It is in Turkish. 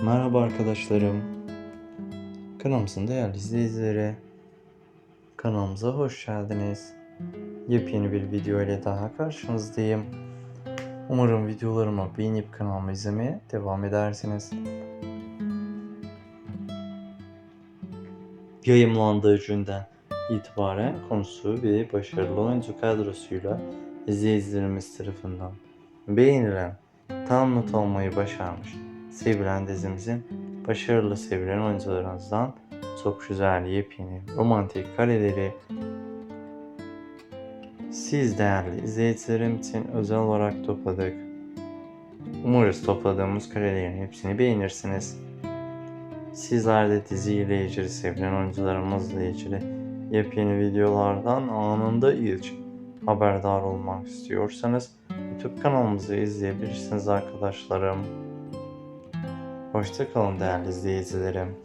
Merhaba arkadaşlarım. Kanalımızın değerli izleyicileri. Kanalımıza hoş geldiniz. Yepyeni bir video ile daha karşınızdayım. Umarım videolarımı beğenip kanalımı izlemeye devam edersiniz. Yayımlandığı günden itibaren konusu ve başarılı oyuncu kadrosuyla izleyicilerimiz tarafından beğenilen, tam not almayı başarmış sevilen dizimizin başarılı sevilen oyuncularımızdan çok güzel yepyeni romantik kareleri siz değerli izleyicilerim için özel olarak topladık. Umarız topladığımız karelerin hepsini beğenirsiniz. Sizler de diziyle ilgili sevilen oyuncularımızla ilgili yepyeni videolardan anında ilk haberdar olmak istiyorsanız YouTube kanalımızı izleyebilirsiniz arkadaşlarım. Hoşça kalın değerli izleyicilerim.